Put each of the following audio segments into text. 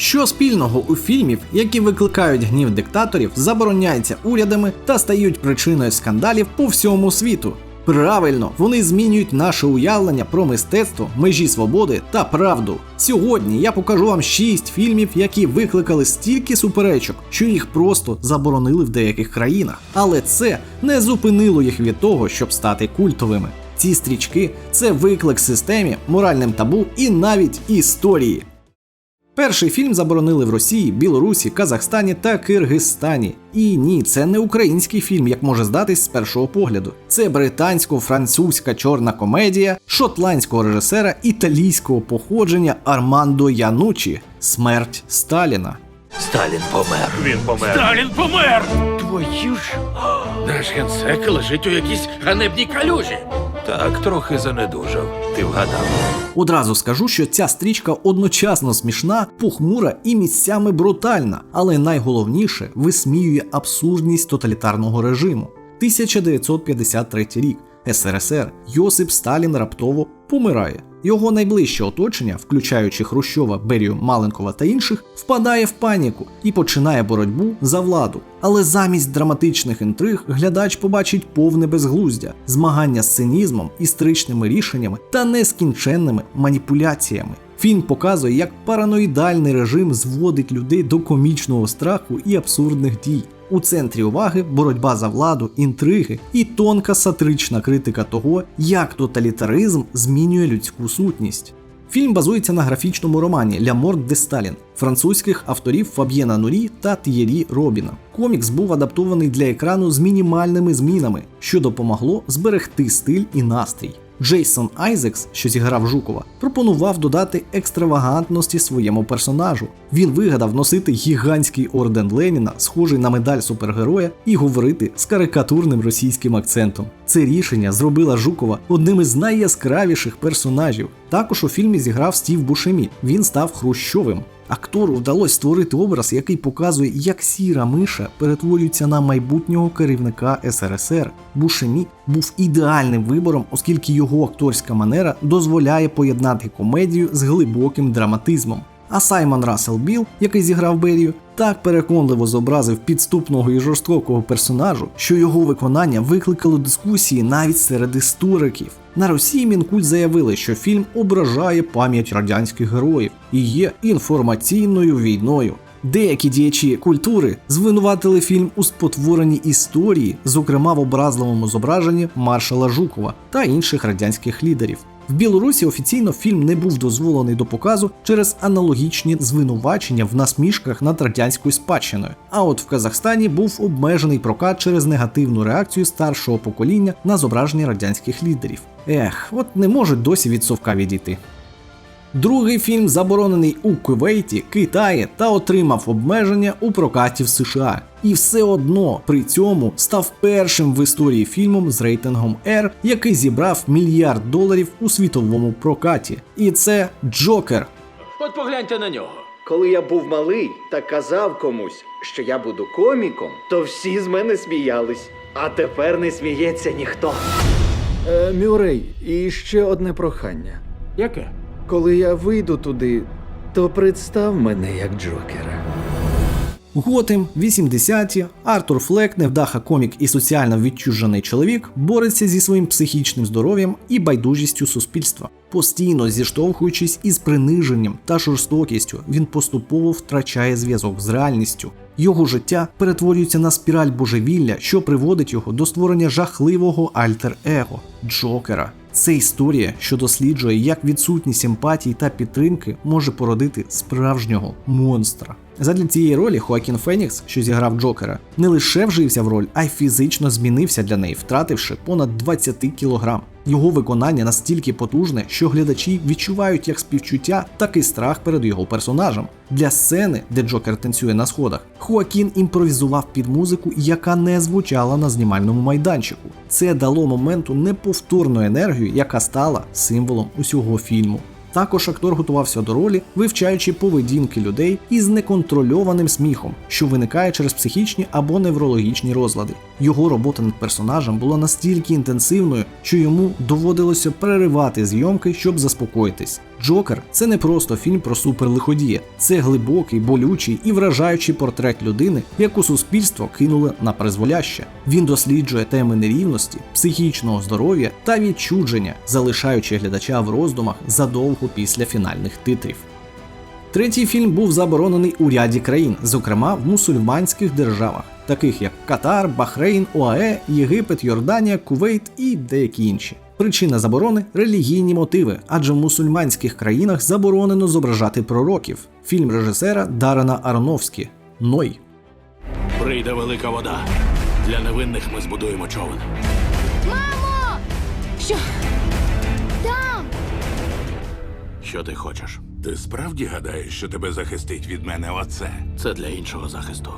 Що спільного у фільмів, які викликають гнів диктаторів, забороняються урядами та стають причиною скандалів по всьому світу? Правильно, вони змінюють наше уявлення про мистецтво, межі свободи та правду. Сьогодні я покажу вам 6 фільмів, які викликали стільки суперечок, що їх просто заборонили в деяких країнах. Але це не зупинило їх від того, щоб стати культовими. Ці стрічки це виклик системі, моральним табу і навіть історії. Перший фільм заборонили в Росії, Білорусі, Казахстані та Киргизстані. І ні, це не український фільм, як може здатись з першого погляду. Це британсько-французька чорна комедія шотландського режисера італійського походження Армандо Янучі Смерть Сталіна. Сталін помер. Він помер. Сталін помер! Твою ж. Наш генсек лежить у якійсь ганебній калюжі. Так, трохи занедужав. Ти вгадав. Одразу скажу, що ця стрічка одночасно смішна, похмура і місцями брутальна, але найголовніше висміює абсурдність тоталітарного режиму. 1953 рік. СРСР Йосип Сталін раптово помирає. Його найближче оточення, включаючи Хрущова, Берію, Маленкова та інших, впадає в паніку і починає боротьбу за владу. Але замість драматичних інтриг глядач побачить повне безглуздя, змагання з цинізмом, історичними рішеннями та нескінченними маніпуляціями. Фільм показує, як параноїдальний режим зводить людей до комічного страху і абсурдних дій. У центрі уваги боротьба за владу, інтриги і тонка сатирична критика того, як тоталітаризм змінює людську сутність. Фільм базується на графічному романі «Ля Морт де Сталін французьких авторів Фаб'єна Нурі та Т'єрі Робіна. Комікс був адаптований для екрану з мінімальними змінами, що допомогло зберегти стиль і настрій. Джейсон Айзекс, що зіграв Жукова, пропонував додати екстравагантності своєму персонажу. Він вигадав носити гігантський орден Леніна, схожий на медаль супергероя, і говорити з карикатурним російським акцентом. Це рішення зробило Жукова одним із найяскравіших персонажів. Також у фільмі зіграв Стів Бушемі. Він став Хрущовим. Актору вдалося створити образ, який показує, як сіра миша перетворюється на майбутнього керівника СРСР. Бушемі був ідеальним вибором, оскільки його акторська манера дозволяє поєднати комедію з глибоким драматизмом. А Саймон Рассел Білл, який зіграв Берію, так переконливо зобразив підступного і жорстокого персонажу, що його виконання викликало дискусії навіть серед істориків. На Росії Мінкульт заявили, що фільм ображає пам'ять радянських героїв і є інформаційною війною. Деякі діячі культури звинуватили фільм у спотворенні історії, зокрема в образливому зображенні маршала Жукова та інших радянських лідерів. В Білорусі офіційно фільм не був дозволений до показу через аналогічні звинувачення в насмішках над радянською спадщиною. А от в Казахстані був обмежений прокат через негативну реакцію старшого покоління на зображення радянських лідерів. Ех, от не можуть досі від совка відійти. Другий фільм заборонений у Кувейті, Китаї та отримав обмеження у прокаті в США. І все одно при цьому став першим в історії фільмом з рейтингом R, який зібрав мільярд доларів у світовому прокаті. І це Джокер. От погляньте на нього. Коли я був малий та казав комусь, що я буду коміком, то всі з мене сміялись. А тепер не сміється ніхто. Е, Мюррей, і ще одне прохання. Яке? Коли я вийду туди, то представ мене як Джокера. Готем, 80-ті, Артур Флек, невдаха комік і соціально відчужений чоловік, бореться зі своїм психічним здоров'ям і байдужістю суспільства. Постійно зіштовхуючись із приниженням та жорстокістю, він поступово втрачає зв'язок з реальністю. Його життя перетворюється на спіраль божевілля, що приводить його до створення жахливого альтер-его Джокера. Це історія, що досліджує, як відсутність емпатії та підтримки може породити справжнього монстра. Задля цієї ролі Хоакін Фенікс, що зіграв Джокера, не лише вжився в роль, а й фізично змінився для неї, втративши понад 20 кілограм. Його виконання настільки потужне, що глядачі відчувають як співчуття, так і страх перед його персонажем. Для сцени, де Джокер танцює на сходах, Хоакін імпровізував під музику, яка не звучала на знімальному майданчику. Це дало моменту неповторну енергію, яка стала символом усього фільму. Також актор готувався до ролі, вивчаючи поведінки людей із неконтрольованим сміхом, що виникає через психічні або неврологічні розлади. Його робота над персонажем була настільки інтенсивною, що йому доводилося переривати зйомки, щоб заспокоїтись. Джокер це не просто фільм про суперлиходія, це глибокий, болючий і вражаючий портрет людини, яку суспільство кинуло на призволяще. Він досліджує теми нерівності, психічного здоров'я та відчудження, залишаючи глядача в роздумах задовго після фінальних титрів. Третій фільм був заборонений у ряді країн, зокрема в мусульманських державах, таких як Катар, Бахрейн, ОАЕ, Єгипет, Йорданія, Кувейт і деякі інші. Причина заборони релігійні мотиви, адже в мусульманських країнах заборонено зображати пророків. Фільм режисера Дарена Аронофскі Ной. Прийде велика вода. Для невинних ми збудуємо човен. Мамо! Що? Там! Що ти хочеш? Ти справді гадаєш, що тебе захистить від мене оце? Це для іншого захисту.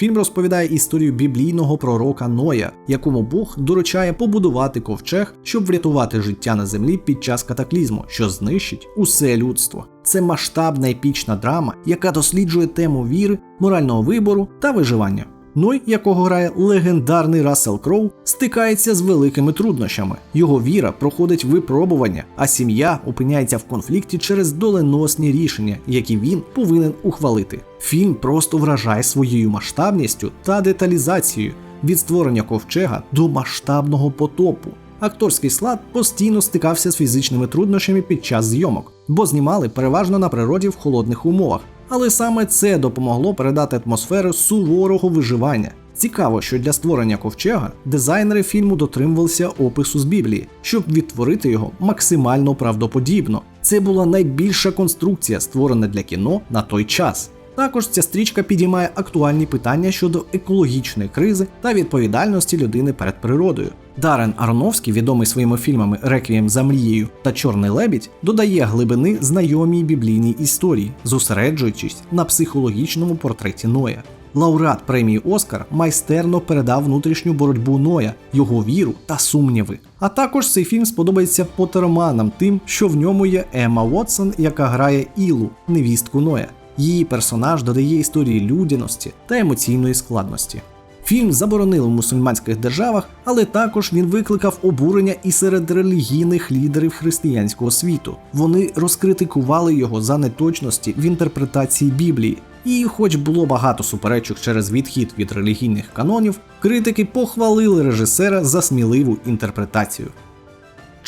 Фільм розповідає історію біблійного пророка Ноя, якому Бог доручає побудувати ковчег, щоб врятувати життя на землі під час катаклізму, що знищить усе людство. Це масштабна епічна драма, яка досліджує тему віри, морального вибору та виживання. Ной, якого грає легендарний Рассел Кроу, стикається з великими труднощами. Його віра проходить випробування, а сім'я опиняється в конфлікті через доленосні рішення, які він повинен ухвалити. Фільм просто вражає своєю масштабністю та деталізацією від створення ковчега до масштабного потопу. Акторський склад постійно стикався з фізичними труднощами під час зйомок, бо знімали переважно на природі в холодних умовах. Але саме це допомогло передати атмосферу суворого виживання. Цікаво, що для створення ковчега дизайнери фільму дотримувалися опису з Біблії, щоб відтворити його максимально правдоподібно. Це була найбільша конструкція, створена для кіно на той час. Також ця стрічка підіймає актуальні питання щодо екологічної кризи та відповідальності людини перед природою. Дарен Аронофський, відомий своїми фільмами Реквієм за мрією та Чорний лебідь, додає глибини знайомій біблійній історії, зосереджуючись на психологічному портреті Ноя. Лауреат премії Оскар майстерно передав внутрішню боротьбу Ноя, його віру та сумніви. А також цей фільм сподобається потероманам тим, що в ньому є Емма Уотсон, яка грає Ілу, невістку Ноя. Її персонаж додає історії людяності та емоційної складності. Фільм заборонили в мусульманських державах, але також він викликав обурення і серед релігійних лідерів християнського світу. Вони розкритикували його за неточності в інтерпретації Біблії. І, хоч було багато суперечок через відхід від релігійних канонів, критики похвалили режисера за сміливу інтерпретацію.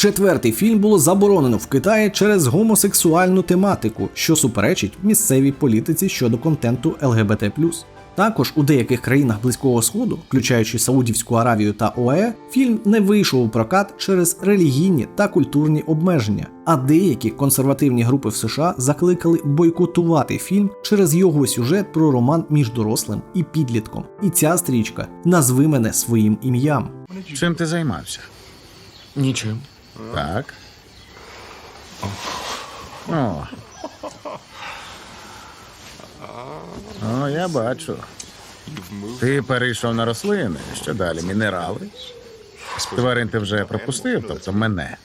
Четвертий фільм було заборонено в Китаї через гомосексуальну тематику, що суперечить місцевій політиці щодо контенту ЛГБТ. Також у деяких країнах Близького Сходу, включаючи Саудівську Аравію та ОАЕ, фільм не вийшов у прокат через релігійні та культурні обмеження. А деякі консервативні групи в США закликали бойкотувати фільм через його сюжет про роман між дорослим і підлітком. І ця стрічка назви мене своїм ім'ям. Чим ти займався? Нічим. Так. О. О, я бачу. Ти перейшов на рослини. Що далі? Мінерали? Тварин ти вже пропустив, тобто мене.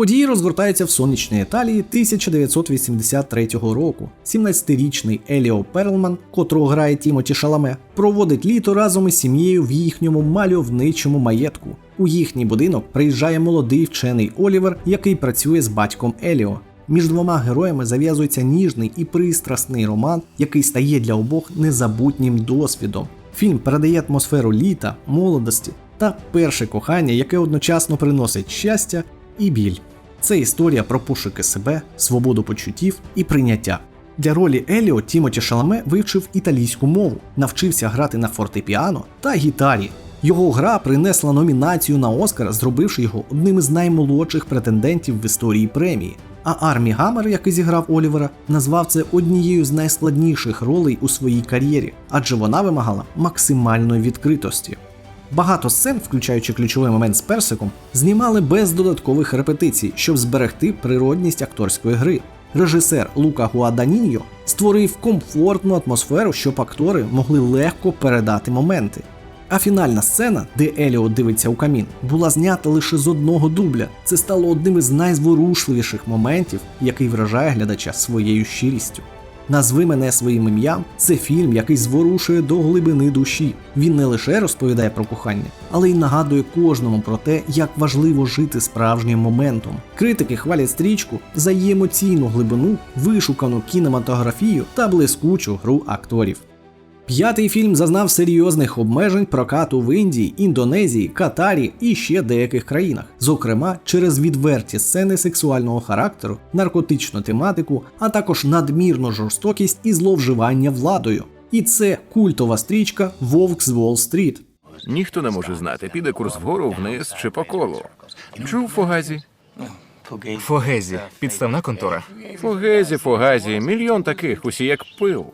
Події розгортаються в сонячній Італії 1983 року. 17-річний Еліо Перлман, котрого грає Тімоті Шаламе, проводить літо разом із сім'єю в їхньому мальовничому маєтку. У їхній будинок приїжджає молодий вчений Олівер, який працює з батьком Еліо. Між двома героями зав'язується ніжний і пристрасний роман, який стає для обох незабутнім досвідом. Фільм передає атмосферу літа, молодості та перше кохання, яке одночасно приносить щастя і біль. Це історія про пошуки себе, свободу почуттів і прийняття. Для ролі Еліо Тімоті Шаламе вивчив італійську мову, навчився грати на фортепіано та гітарі. Його гра принесла номінацію на Оскар, зробивши його одним із наймолодших претендентів в історії премії. А Армі Гаммер, який зіграв Олівера, назвав це однією з найскладніших ролей у своїй кар'єрі, адже вона вимагала максимальної відкритості. Багато сцен, включаючи ключовий момент з персиком, знімали без додаткових репетицій, щоб зберегти природність акторської гри. Режисер Лука Гуаданіньо створив комфортну атмосферу, щоб актори могли легко передати моменти. А фінальна сцена, де Еліо дивиться у камін, була знята лише з одного дубля. Це стало одним із найзворушливіших моментів, який вражає глядача своєю щирістю. Назви мене своїм ім'ям це фільм, який зворушує до глибини душі. Він не лише розповідає про кохання, але й нагадує кожному про те, як важливо жити справжнім моментом. Критики хвалять стрічку за її емоційну глибину, вишукану кінематографію та блискучу гру акторів. П'ятий фільм зазнав серйозних обмежень прокату в Індії, Індонезії, Катарі і ще деяких країнах, зокрема через відверті сцени сексуального характеру, наркотичну тематику, а також надмірну жорстокість і зловживання владою. І це культова стрічка Вовк з Уолл-стріт. Ніхто не може знати, піде курс вгору, вниз чи по колу. Чув Фугазі? Фогезі, підставна контора. Фугезі, Фугазі, мільйон таких, усі як пил.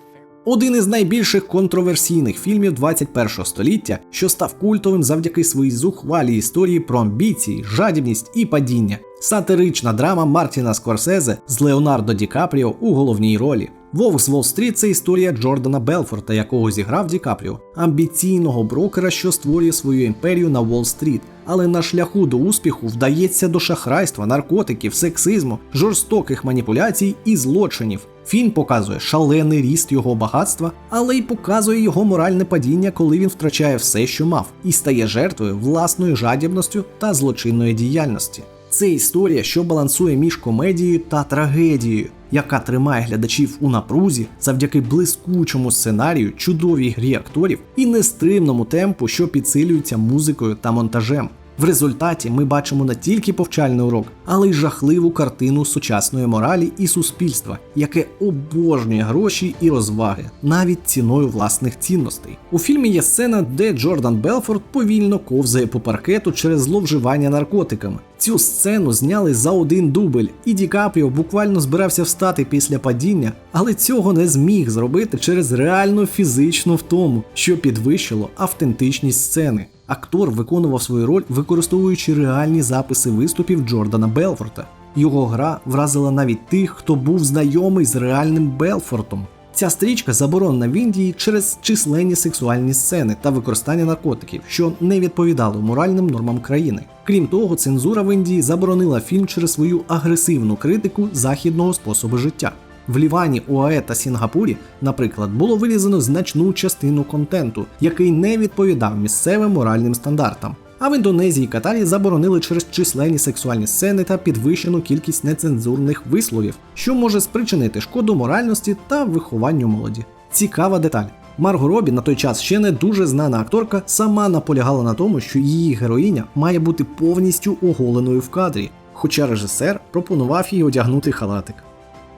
Один із найбільших контроверсійних фільмів 21 століття, що став культовим завдяки своїй зухвалій історії про амбіції, жадібність і падіння. Сатирична драма Мартіна Скорсезе з Леонардо Ді Капріо у головній ролі. Вовк з Уолл-стріт» – це історія Джордана Белфорта, якого зіграв Ді Капріо, амбіційного брокера, що створює свою імперію на Уолл-стріт. Але на шляху до успіху вдається до шахрайства, наркотиків, сексизму, жорстоких маніпуляцій і злочинів. Фільм показує шалений ріст його багатства, але й показує його моральне падіння, коли він втрачає все, що мав, і стає жертвою власною жадібністю та злочинної діяльності. Це історія, що балансує між комедією та трагедією, яка тримає глядачів у напрузі завдяки блискучому сценарію, чудовій грі акторів і нестримному темпу, що підсилюється музикою та монтажем. В результаті ми бачимо не тільки повчальний урок, але й жахливу картину сучасної моралі і суспільства, яке обожнює гроші і розваги, навіть ціною власних цінностей. У фільмі є сцена, де Джордан Белфорд повільно ковзає по паркету через зловживання наркотиками. Цю сцену зняли за один дубль, і Ді Капріо буквально збирався встати після падіння, але цього не зміг зробити через реальну фізичну втому, що підвищило автентичність сцени. Актор виконував свою роль, використовуючи реальні записи виступів Джордана Белфорта. Його гра вразила навіть тих, хто був знайомий з реальним Белфортом. Ця стрічка заборонена в Індії через численні сексуальні сцени та використання наркотиків, що не відповідало моральним нормам країни. Крім того, цензура в Індії заборонила фільм через свою агресивну критику західного способу життя. В Лівані, УАЕ та Сінгапурі, наприклад, було вирізано значну частину контенту, який не відповідав місцевим моральним стандартам. А в Індонезії і Катарі заборонили через численні сексуальні сцени та підвищену кількість нецензурних висловів, що може спричинити шкоду моральності та вихованню молоді. Цікава деталь. Марго Робі, на той час ще не дуже знана акторка, сама наполягала на тому, що її героїня має бути повністю оголеною в кадрі, хоча режисер пропонував їй одягнути халатик.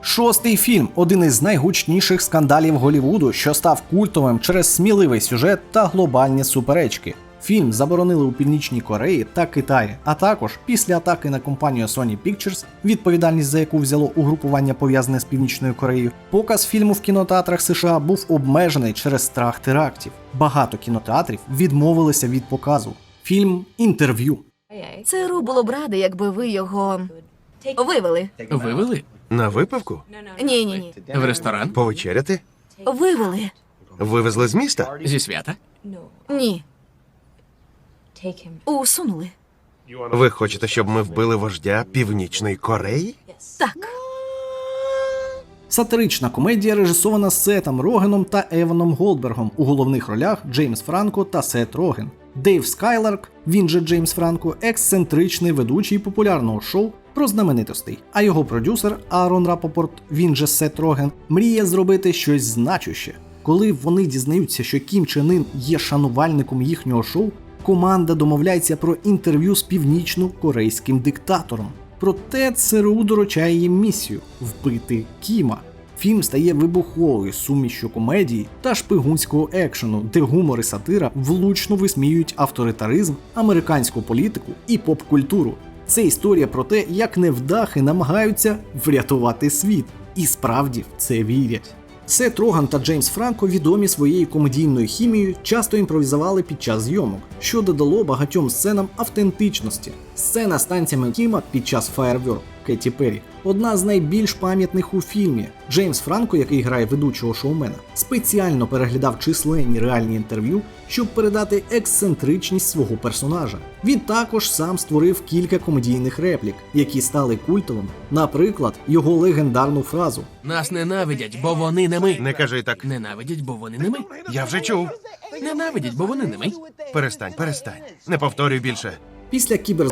Шостий фільм один із найгучніших скандалів Голівуду, що став культовим через сміливий сюжет та глобальні суперечки. Фільм заборонили у Північній Кореї та Китаї, а також після атаки на компанію Sony Pictures, відповідальність за яку взяло угрупування пов'язане з Північною Кореєю. Показ фільму в кінотеатрах США був обмежений через страх терактів. Багато кінотеатрів відмовилися від показу. Фільм інтерв'ю. ЦРУ було б раде, якби ви його вивели. Вивели? На випивку? Ні, ні, ні. В ресторан? Повечеряти? Вивели. Вивезли з міста? Зі свята? Ні. Усунули. Ви хочете, щоб ми вбили вождя Північної Кореї? Так. Сатирична комедія режисована Сетом Рогеном та Еваном Голдбергом у головних ролях Джеймс Франко та Сет Роген. Дейв Скайларк, він же Джеймс Франко, ексцентричний ведучий популярного шоу про знаменитостей. А його продюсер Аарон Рапопорт, він же Сет Роген, мріє зробити щось значуще. Коли вони дізнаються, що Кім Чен Ін є шанувальником їхнього шоу, команда домовляється про інтерв'ю з північно-корейським диктатором. Проте ЦРУ доручає їм місію вбити Кіма. Фільм стає вибуховою сумішю комедії та шпигунського екшену, де гумор і сатира влучно висміюють авторитаризм, американську політику і поп-культуру. Це історія про те, як невдахи намагаються врятувати світ, і справді в це вірять. Сет Роган та Джеймс Франко відомі своєю комедійною хімією, часто імпровізували під час зйомок, що додало багатьом сценам автентичності. Сцена з танцями Кіма під час Firework Кетті Перрі одна з найбільш пам'ятних у фільмі. Джеймс Франко, який грає ведучого шоумена, спеціально переглядав численні реальні інтерв'ю, щоб передати ексцентричність свого персонажа. Він також сам створив кілька комедійних реплік, які стали культовими. Наприклад, його легендарну фразу Нас ненавидять, бо вони не ми. Не кажи так. Ненавидять, бо вони не ми. Я вже чув. Ненавидять, бо вони не ми. Перестань, перестань. Не повторюй більше. Після кібер